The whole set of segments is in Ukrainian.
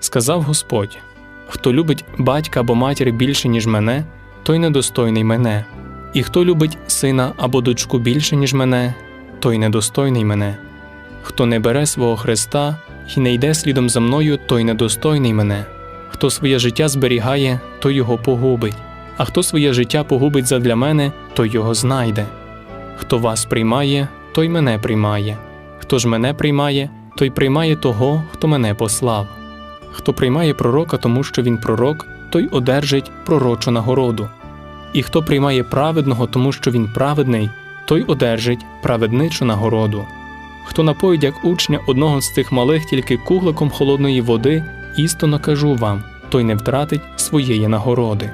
Сказав Господь: Хто любить батька або матір більше, ніж мене, той недостойний мене, і хто любить сина або дочку більше, ніж мене, той недостойний мене. Хто не бере свого Христа і не йде слідом за мною, той недостойний мене. Хто своє життя зберігає, той його погубить, а хто своє життя погубить задля мене, той його знайде. Хто вас приймає, той мене приймає. Хто ж мене приймає, той приймає того, хто мене послав. Хто приймає пророка, тому що він пророк, той одержить пророчу нагороду. І хто приймає праведного, тому що він праведний, той одержить праведничу нагороду. Хто напоїть як учня одного з цих малих тільки кугликом холодної води, істинно кажу вам, той не втратить своєї нагороди.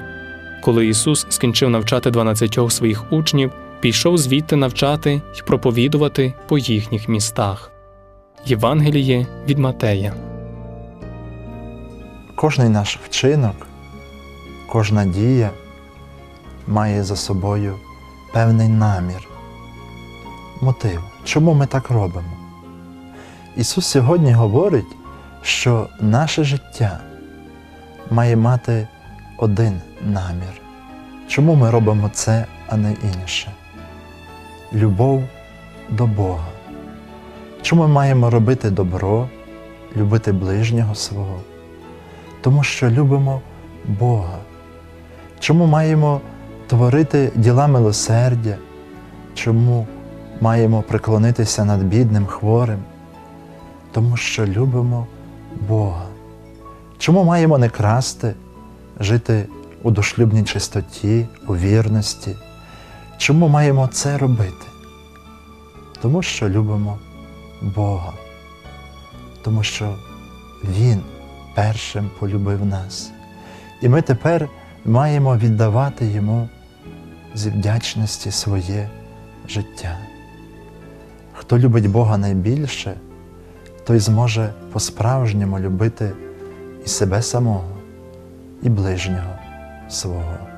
Коли Ісус скінчив навчати дванадцятьох своїх учнів, пішов звідти навчати й проповідувати по їхніх містах. Євангеліє від Матея. Кожний наш вчинок, кожна дія має за собою певний намір, мотив, чому ми так робимо. Ісус сьогодні говорить, що наше життя має мати один намір. Чому ми робимо це, а не інше? Любов до Бога. Чому ми маємо робити добро, любити ближнього свого? Тому що любимо Бога. Чому маємо творити діла милосердя? Чому маємо приклонитися над бідним хворим? Тому що любимо Бога. Чому маємо не красти, жити у дошлюбній чистоті, у вірності? Чому маємо це робити? Тому що любимо Бога, тому що Він першим полюбив нас. І ми тепер маємо віддавати Йому зі вдячності своє життя. Хто любить Бога найбільше, той зможе по-справжньому любити і себе самого, і ближнього свого.